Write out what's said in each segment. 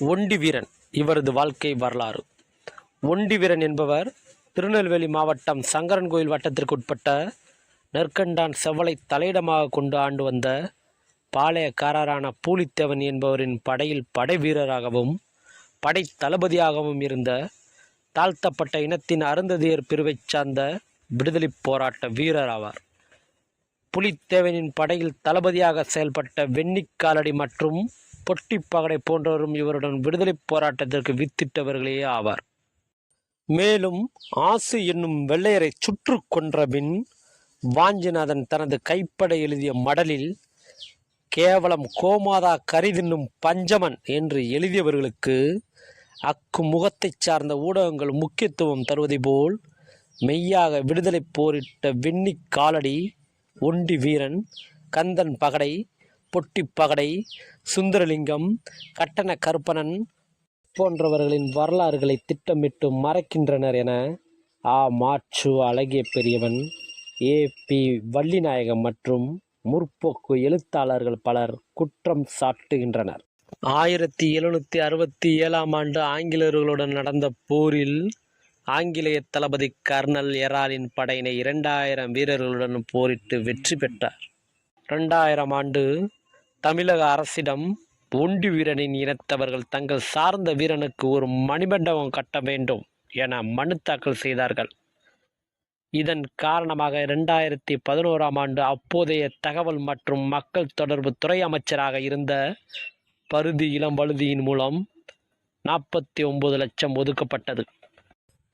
ஒண்டி வீரன் இவரது வாழ்க்கை வரலாறு. ஒண்டி வீரன் என்பவர் திருநெல்வேலி மாவட்டம் சங்கரன்கோயில் வட்டத்திற்கு உட்பட்ட நெற்கண்டான் செவலை தலையிடமாக கொண்டு ஆண்டு வந்த பாளையக்காரரான பூலித்தேவன் என்பவரின் படையில் படை வீரராகவும் படை தளபதியாகவும் இருந்த தாழ்த்தப்பட்ட இனத்தின் அருந்ததியர் பிரிவைச் சார்ந்த விடுதலைப் போராட்ட வீரர் ஆவார். புலித்தேவனின் படையில் தளபதியாக செயல்பட்ட வெண்ணிக்காலடி மற்றும் பொட்டிப்பகடை போன்றவரும் இவருடன் விடுதலைப் போராட்டத்திற்கு வித்திட்டவர்களே ஆவார். மேலும் ஆசு என்னும் வெள்ளையரை சுற்று கொன்றபின் வாஞ்சிநாதன் தனது கைப்பட எழுதிய மடலில் கேவலம் கோமாதா கரிதின்னும் பஞ்சமன் என்று எழுதியவர்களுக்கு அக்கு முகத்தைச் சார்ந்த ஊடகங்கள் முக்கியத்துவம் தருவதை போல் மெய்யாக விடுதலை போரிட்ட வெண்ணி காலடி ஒண்டி வீரன் கந்தன் பகடை பொட்டி பகடை சுந்தரலிங்கம் கட்டண கருப்பணன் போன்றவர்களின் வரலாறுகளை திட்டமிட்டு மறைக்கின்றனர் என ஆ. மாச்சு அழகிய பெரியவன் ஏ. பி. வள்ளிநாயகம் மற்றும் முற்போக்கு எழுத்தாளர்கள் பலர் குற்றம் சாட்டுகின்றனர். ஆயிரத்தி எழுநூற்றி அறுபத்தி ஏழாம் ஆண்டு ஆங்கிலேயர்களுடன் நடந்த போரில் ஆங்கிலேய தளபதி கர்னல் எராலின் படையினை இரண்டாயிரம் வீரர்களுடன் போரிட்டு வெற்றி பெற்றார். ரெண்டாயிரம் ஆண்டு தமிழக அரசிடம் ஒண்டி வீரனின் இனத்தவர்கள் தங்கள் சார்ந்த வீரனுக்கு ஒரு மணிமண்டபம் கட்ட வேண்டும் என மனு தாக்கல் செய்தார்கள். இதன் காரணமாக இரண்டாயிரத்தி பதினோராம் ஆண்டு அப்போதைய தகவல் மற்றும் மக்கள் தொடர்பு துறை அமைச்சராக இருந்த பருதி இளம் வழுதியின் மூலம் நாற்பத்தி ஒன்பது லட்சம் ஒதுக்கப்பட்டது.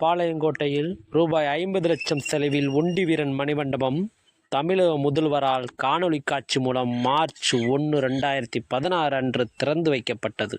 பாளையங்கோட்டையில் ரூபாய் ஐம்பது லட்சம் செலவில் ஒண்டி வீரன் மணிமண்டபம் தமிழக முதல்வரால் காணொளி காட்சி மூலம் மார்ச் ஒன்று ரெண்டாயிரத்தி பதினாறு அன்று திறந்து வைக்கப்பட்டது.